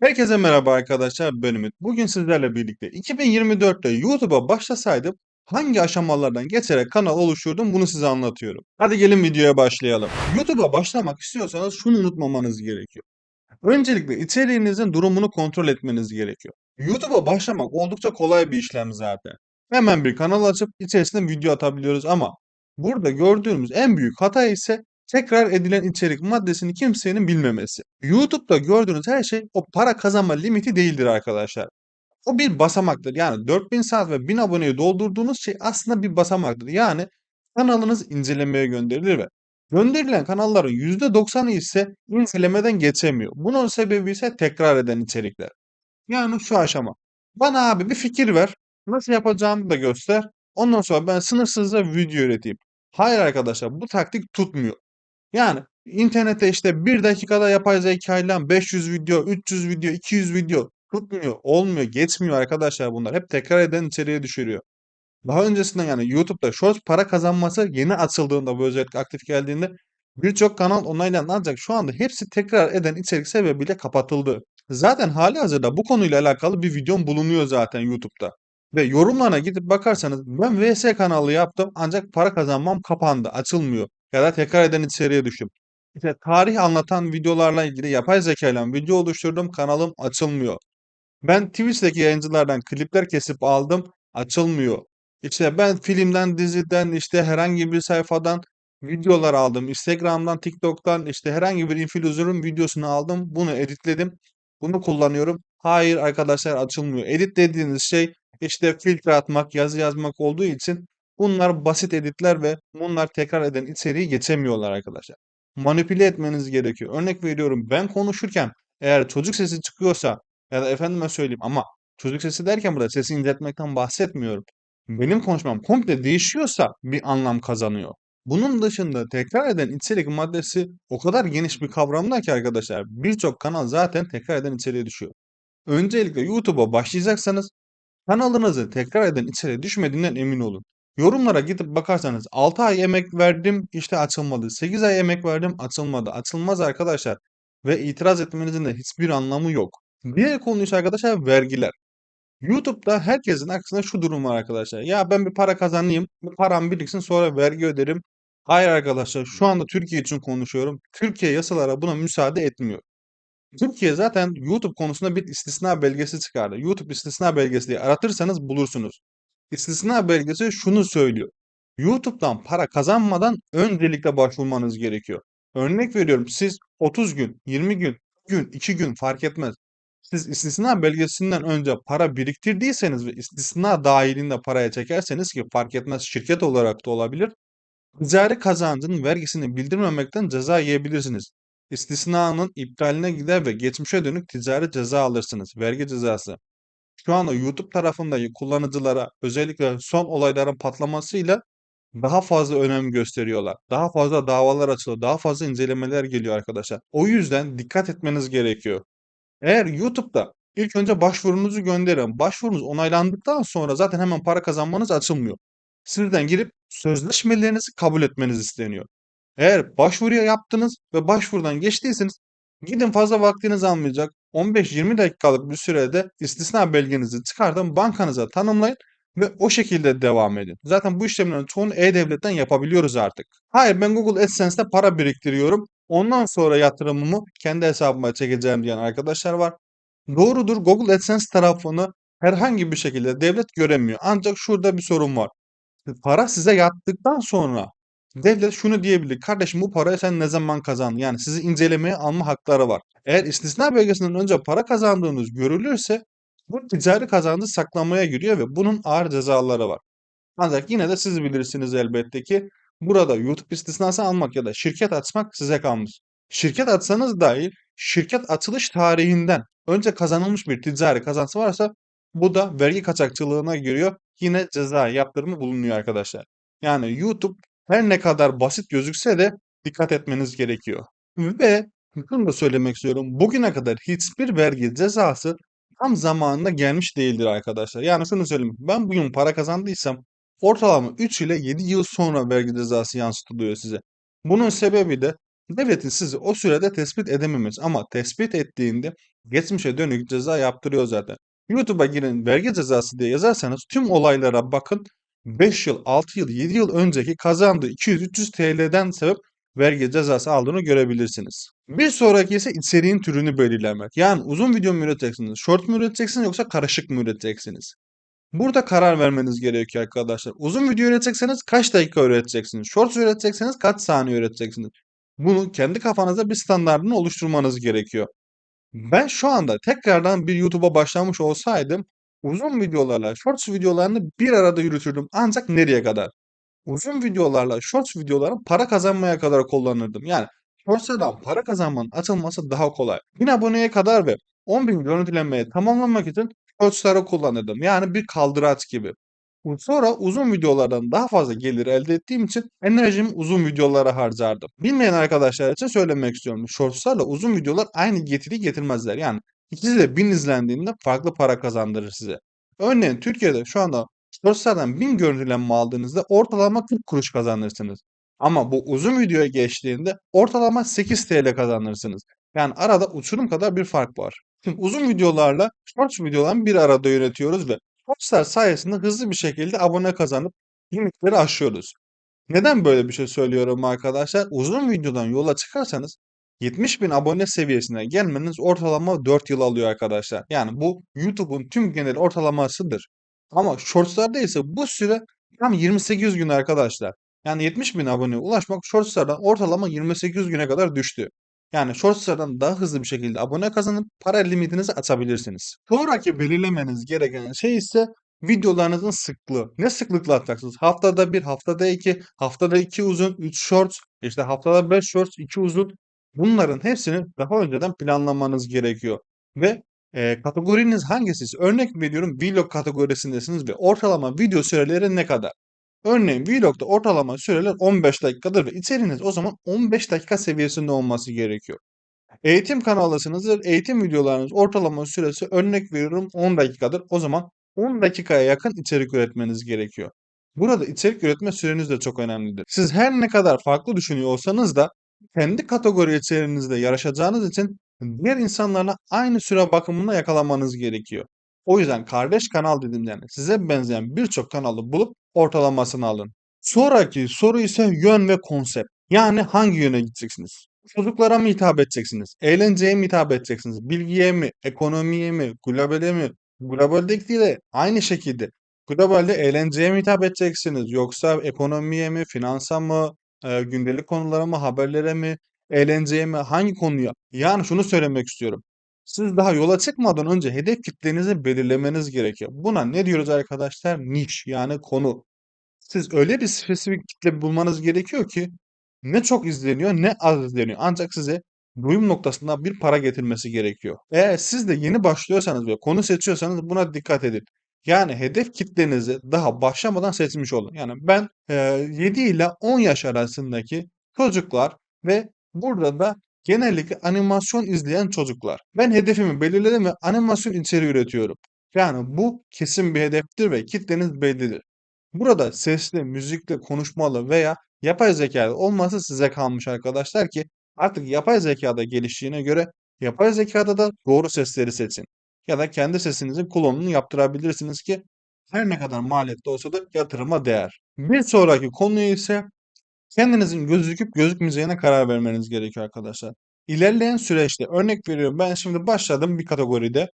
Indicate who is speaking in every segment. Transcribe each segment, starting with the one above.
Speaker 1: Herkese merhaba arkadaşlar ben Ümit. Bugün sizlerle birlikte 2024'te YouTube'a başlasaydım hangi aşamalardan geçerek kanal oluşturdum bunu size anlatıyorum. Hadi gelin videoya başlayalım. YouTube'a başlamak istiyorsanız şunu unutmamanız gerekiyor. Öncelikle içeriğinizin durumunu kontrol etmeniz gerekiyor. YouTube'a başlamak oldukça kolay bir işlem zaten. Hemen bir kanal açıp içerisinde video atabiliyoruz ama burada gördüğümüz en büyük hata ise tekrar edilen içerik maddesini kimsenin bilmemesi. YouTube'da gördüğünüz her şey o para kazanma limiti değildir arkadaşlar. O bir basamaktır. Yani 4000 saat ve 1000 aboneyi doldurduğunuz şey aslında bir basamaktır. Yani kanalınız incelemeye gönderilir ve gönderilen kanalların %90'ı ise incelemeden geçemiyor. Bunun sebebi ise tekrar eden içerikler. Yani şu aşama. Bana abi bir fikir ver. Nasıl yapacağımı da göster. Ondan sonra ben sınırsızca video üreteyim. Hayır arkadaşlar bu taktik tutmuyor. Yani internette işte bir dakikada yapay zeka ile 500 video, 300 video, 200 video tutmuyor, olmuyor, geçmiyor arkadaşlar bunlar. Hep tekrar eden içeriye düşürüyor. Daha öncesinden yani YouTube'da Shorts para kazanması yeni açıldığında bu özellik aktif geldiğinde birçok kanal onaylandı ancak şu anda hepsi tekrar eden içerik sebebiyle kapatıldı. Zaten hali hazırda bu konuyla alakalı bir videom bulunuyor zaten YouTube'da. Ve yorumlarına gidip bakarsanız ben VS kanalı yaptım ancak para kazanmam kapandı, açılmıyor. Ya da tekrar eden içeriye düştüm. İşte tarih anlatan videolarla ilgili yapay zeka ile video oluşturdum, kanalım açılmıyor. Ben Twitch'teki yayıncılardan klipler kesip aldım, açılmıyor. İşte ben filmden, diziden, işte herhangi bir sayfadan videolar aldım. Instagram'dan, TikTok'tan işte herhangi bir influencer'ın videosunu aldım. Bunu editledim. Bunu kullanıyorum. Hayır arkadaşlar açılmıyor. Edit dediğiniz şey işte filtre atmak, yazı yazmak olduğu için bunlar basit editler ve bunlar tekrar eden içeriği geçemiyorlar arkadaşlar. Manipüle etmeniz gerekiyor. Örnek veriyorum ben konuşurken eğer çocuk sesi çıkıyorsa ya da efendime söyleyeyim ama çocuk sesi derken burada sesi inceltmekten bahsetmiyorum. Benim konuşmam komple değişiyorsa bir anlam kazanıyor. Bunun dışında tekrar eden içerik maddesi o kadar geniş bir kavramda ki arkadaşlar birçok kanal zaten tekrar eden içeriğe düşüyor. Öncelikle YouTube'a başlayacaksanız kanalınızı tekrar eden içeriğe düşmediğinden emin olun. Yorumlara gidip bakarsanız 6 ay emek verdim işte açılmadı. 8 ay emek verdim açılmadı. Açılmaz arkadaşlar. Ve itiraz etmenizin de hiçbir anlamı yok. Diğer konu ise arkadaşlar vergiler. YouTube'da herkesin aksine şu durum var arkadaşlar. Ya ben bir para kazanayım, bu param biriksin sonra vergi öderim. Hayır arkadaşlar şu anda Türkiye için konuşuyorum. Türkiye yasalara buna müsaade etmiyor. Türkiye zaten YouTube konusunda bir istisna belgesi çıkardı. YouTube istisna belgesi diye aratırsanız bulursunuz. İstisna belgesi şunu söylüyor. YouTube'dan para kazanmadan öncelikle başvurmanız gerekiyor. Örnek veriyorum siz 30 gün, 20 gün, gün, 2 gün fark etmez. Siz istisna belgesinden önce para biriktirdiyseniz ve istisna dahilinde paraya çekerseniz ki fark etmez şirket olarak da olabilir. Ticari kazancın vergisini bildirmemekten ceza yiyebilirsiniz. İstisnanın iptaline gider ve geçmişe dönük ticari ceza alırsınız. Vergi cezası. Şu anda YouTube tarafındaki kullanıcılara özellikle son olayların patlamasıyla daha fazla önem gösteriyorlar. Daha fazla davalar açılıyor. Daha fazla incelemeler geliyor arkadaşlar. O yüzden dikkat etmeniz gerekiyor. Eğer YouTube'da ilk önce başvurunuzu gönderin. Başvurunuz onaylandıktan sonra zaten hemen para kazanmanız açılmıyor. Sizden girip sözleşmelerinizi kabul etmeniz isteniyor. Eğer başvuruya yaptınız ve başvurudan geçtiyseniz gidin fazla vaktiniz almayacak 15-20 dakikalık bir sürede istisna belgenizi çıkartın bankanıza tanımlayın ve o şekilde devam edin. Zaten bu işlemlerin çoğunu e-devletten yapabiliyoruz artık. Hayır ben Google AdSense'de para biriktiriyorum. Ondan sonra yatırımımı kendi hesabıma çekeceğim diyen arkadaşlar var. Doğrudur Google AdSense tarafını herhangi bir şekilde devlet göremiyor. Ancak şurada bir sorun var. Para size yattıktan sonra devlet şunu diyebilir. Kardeşim bu parayı sen ne zaman kazandın? Yani sizi incelemeye alma hakları var. Eğer istisna belgesinden önce para kazandığınız görülürse bu ticari kazancı saklamaya giriyor ve bunun ağır cezaları var. Ancak yine de siz bilirsiniz elbette ki burada YouTube istisnası almak ya da şirket açmak size kalmış. Şirket açsanız dahi şirket açılış tarihinden önce kazanılmış bir ticari kazanç varsa bu da vergi kaçakçılığına giriyor. Yine ceza yaptırımı bulunuyor arkadaşlar. Yani YouTube her ne kadar basit gözükse de dikkat etmeniz gerekiyor. Ve şunu da söylemek istiyorum. Bugüne kadar hiçbir vergi cezası tam zamanında gelmiş değildir arkadaşlar. Yani şunu söyleyeyim. Ben bugün para kazandıysam ortalama 3 ile 7 yıl sonra vergi cezası yansıtılıyor size. Bunun sebebi de devletin sizi o sürede tespit edememesi ama tespit ettiğinde geçmişe dönük ceza yaptırıyor zaten. YouTube'a girin vergi cezası diye yazarsanız tüm olaylara bakın 5 yıl, 6 yıl, 7 yıl önceki kazandığı 200-300 TL'den sebep vergi cezası aldığını görebilirsiniz. Bir sonraki ise içeriğin türünü belirlemek. Yani uzun video mu üreteceksiniz, short mu üreteceksiniz yoksa karışık mı üreteceksiniz? Burada karar vermeniz gerekiyor arkadaşlar. Uzun video üretecekseniz kaç dakika üreteceksiniz? Shorts üretecekseniz kaç saniye üreteceksiniz? Bunu kendi kafanızda bir standartını oluşturmanız gerekiyor. Ben şu anda tekrardan bir YouTube'a başlamış olsaydım uzun videolarla shorts videolarını bir arada yürütürdüm. Ancak nereye kadar? Uzun videolarla shorts videoları para kazanmaya kadar kullanırdım. Yani shorts'tan para kazanmanın atılması daha kolay. 1000 aboneye kadar ve 10.000 görüntülenmeyi tamamlamak için shorts'ları kullanırdım. Yani bir kaldıraç gibi. Sonra uzun videolardan daha fazla gelir elde ettiğim için enerjimi uzun videolara harcardım. Bilmeyen arkadaşlar için söylemek istiyorum. Shorts'larla uzun videolar aynı getiri getirmezler. Yani ikisi de 1000 izlendiğinde farklı para kazandırır size. Örneğin Türkiye'de şu anda Shorts'lardan 1000 görüntülenme aldığınızda ortalama 40 kuruş kazanırsınız. Ama bu uzun videoya geçtiğinde ortalama 8 TL kazanırsınız. Yani arada uçurum kadar bir fark var. Şimdi uzun videolarla shorts videolarını bir arada yönetiyoruz ve shortslar sayesinde hızlı bir şekilde abone kazanıp limitleri aşıyoruz. Neden böyle bir şey söylüyorum arkadaşlar? Uzun videodan yola çıkarsanız 70 bin abone seviyesine gelmeniz ortalama 4 yıl alıyor arkadaşlar. Yani bu YouTube'un tüm genel ortalamasıdır. Ama Shorts'larda ise bu süre tam 28 gün arkadaşlar. Yani 70 bin aboneye ulaşmak Shorts'lardan ortalama 28 güne kadar düştü. Yani Shorts'lardan daha hızlı bir şekilde abone kazanıp para limitinizi açabilirsiniz. Sonraki belirlemeniz gereken şey ise videolarınızın sıklığı. Ne sıklıkla atacaksınız? Haftada bir, haftada iki, haftada iki uzun, üç shorts, işte haftada beş shorts, iki uzun. Bunların hepsini daha önceden planlamanız gerekiyor. Ve e, kategoriniz hangisi? Örnek veriyorum vlog kategorisindesiniz ve ortalama video süreleri ne kadar? Örneğin vlogda ortalama süreler 15 dakikadır ve içeriğiniz o zaman 15 dakika seviyesinde olması gerekiyor. Eğitim kanalısınızdır. Eğitim videolarınız ortalama süresi örnek veriyorum 10 dakikadır. O zaman 10 dakikaya yakın içerik üretmeniz gerekiyor. Burada içerik üretme süreniz de çok önemlidir. Siz her ne kadar farklı düşünüyor olsanız da kendi kategori içeriğinizde yarışacağınız için diğer insanlarla aynı süre bakımında yakalamanız gerekiyor. O yüzden kardeş kanal dediğim yani size benzeyen birçok kanalı bulup ortalamasını alın. Sonraki soru ise yön ve konsept. Yani hangi yöne gideceksiniz? Çocuklara mı hitap edeceksiniz? Eğlenceye mi hitap edeceksiniz? Bilgiye mi? Ekonomiye mi? Globale mi? Globaldeki de aynı şekilde. Globalde eğlenceye mi hitap edeceksiniz? Yoksa ekonomiye mi? Finansa mı? E, gündelik konulara mı? Haberlere mi? Eğlenceye mi? Hangi konuya? Yani şunu söylemek istiyorum. Siz daha yola çıkmadan önce hedef kitlenizi belirlemeniz gerekiyor. Buna ne diyoruz arkadaşlar? Niş yani konu. Siz öyle bir spesifik kitle bulmanız gerekiyor ki ne çok izleniyor ne az izleniyor. Ancak size duyum noktasında bir para getirmesi gerekiyor. Eğer siz de yeni başlıyorsanız ve konu seçiyorsanız buna dikkat edin. Yani hedef kitlenizi daha başlamadan seçmiş olun. Yani ben e, 7 ile 10 yaş arasındaki çocuklar ve burada da genellikle animasyon izleyen çocuklar. Ben hedefimi belirledim ve animasyon içeriği üretiyorum. Yani bu kesin bir hedeftir ve kitleniz bellidir. Burada sesli, müzikli, konuşmalı veya yapay zekalı olması size kalmış arkadaşlar ki artık yapay zekada geliştiğine göre yapay zekada da doğru sesleri seçin. Ya da kendi sesinizin klonunu yaptırabilirsiniz ki her ne kadar maliyetli olsa da yatırıma değer. Bir sonraki konu ise kendinizin gözüküp gözükmeyeceğine karar vermeniz gerekiyor arkadaşlar. İlerleyen süreçte örnek veriyorum ben şimdi başladım bir kategoride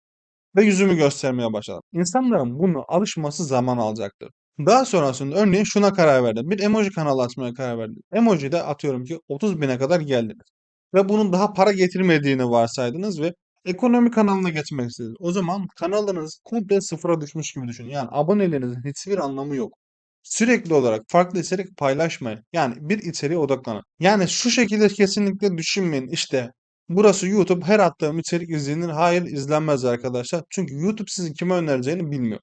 Speaker 1: ve yüzümü göstermeye başladım. İnsanların bunu alışması zaman alacaktır. Daha sonrasında örneğin şuna karar verdim. Bir emoji kanalı açmaya karar verdim. Emoji de atıyorum ki 30 bine kadar geldiniz. Ve bunun daha para getirmediğini varsaydınız ve ekonomi kanalına geçmek istediniz. O zaman kanalınız komple sıfıra düşmüş gibi düşünün. Yani abonelerinizin hiçbir anlamı yok. Sürekli olarak farklı içerik paylaşmayın. Yani bir içeriğe odaklanın. Yani şu şekilde kesinlikle düşünmeyin. İşte burası YouTube her attığım içerik izlenir. Hayır izlenmez arkadaşlar. Çünkü YouTube sizin kime önereceğini bilmiyor.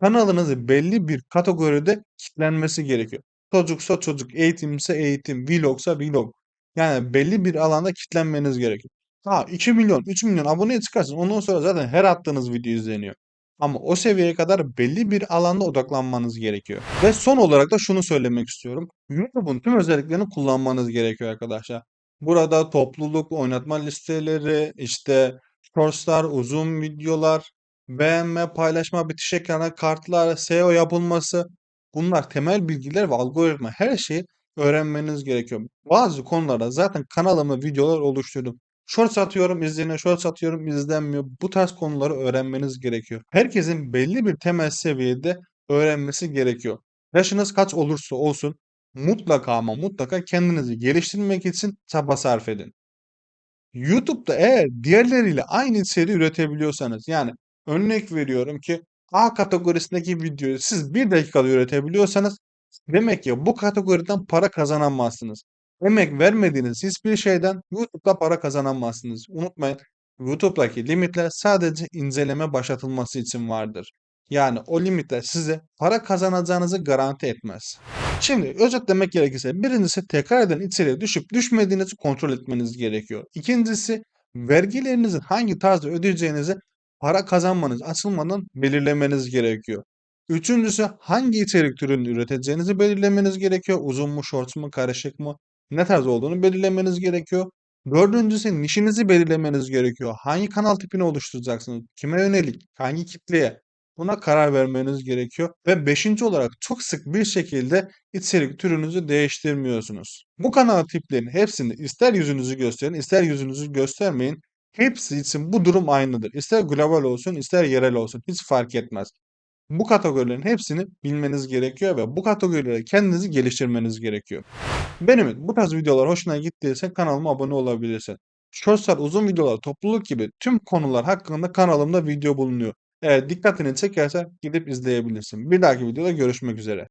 Speaker 1: Kanalınızı belli bir kategoride kitlenmesi gerekiyor. Çocuksa çocuk, eğitimse eğitim, vlogsa vlog. Yani belli bir alanda kitlenmeniz gerekiyor. Ha 2 milyon, 3 milyon aboneye çıkarsınız. Ondan sonra zaten her attığınız video izleniyor. Ama o seviyeye kadar belli bir alanda odaklanmanız gerekiyor. Ve son olarak da şunu söylemek istiyorum. YouTube'un tüm özelliklerini kullanmanız gerekiyor arkadaşlar. Burada topluluk, oynatma listeleri, işte shortslar, uzun videolar, beğenme, paylaşma, bitiş ekranı, kartlar, SEO yapılması bunlar temel bilgiler ve algoritma her şeyi öğrenmeniz gerekiyor. Bazı konularda zaten kanalıma videolar oluşturdum. Shorts atıyorum, izleniyor, shorts atıyorum, izlenmiyor. Bu tarz konuları öğrenmeniz gerekiyor. Herkesin belli bir temel seviyede öğrenmesi gerekiyor. Yaşınız kaç olursa olsun mutlaka ama mutlaka kendinizi geliştirmek için çaba sarf edin. YouTube'da eğer diğerleriyle aynı içeriği üretebiliyorsanız yani örnek veriyorum ki A kategorisindeki videoyu siz 1 dakikada üretebiliyorsanız demek ki bu kategoriden para kazanamazsınız. Emek vermediğiniz hiçbir şeyden YouTube'da para kazanamazsınız. Unutmayın YouTube'daki limitler sadece inceleme başlatılması için vardır. Yani o limitler size para kazanacağınızı garanti etmez. Şimdi özetlemek gerekirse birincisi tekrar eden içeriğe düşüp düşmediğinizi kontrol etmeniz gerekiyor. İkincisi vergilerinizin hangi tarzda ödeyeceğinizi para kazanmanız açılmadan belirlemeniz gerekiyor. Üçüncüsü hangi içerik türünü üreteceğinizi belirlemeniz gerekiyor. Uzun mu, short mu, karışık mı, ne tarz olduğunu belirlemeniz gerekiyor. Dördüncüsü nişinizi belirlemeniz gerekiyor. Hangi kanal tipini oluşturacaksınız? Kime yönelik? Hangi kitleye? Buna karar vermeniz gerekiyor. Ve beşinci olarak çok sık bir şekilde içerik türünüzü değiştirmiyorsunuz. Bu kanal tiplerinin hepsinde ister yüzünüzü gösterin, ister yüzünüzü göstermeyin. Hepsi için bu durum aynıdır. İster global olsun, ister yerel olsun. Hiç fark etmez. Bu kategorilerin hepsini bilmeniz gerekiyor ve bu kategorilere kendinizi geliştirmeniz gerekiyor. Benim bu tarz videolar hoşuna gittiyse kanalıma abone olabilirsin. Shortslar, uzun videolar, topluluk gibi tüm konular hakkında kanalımda video bulunuyor. Eğer dikkatini çekerse gidip izleyebilirsin. Bir dahaki videoda görüşmek üzere.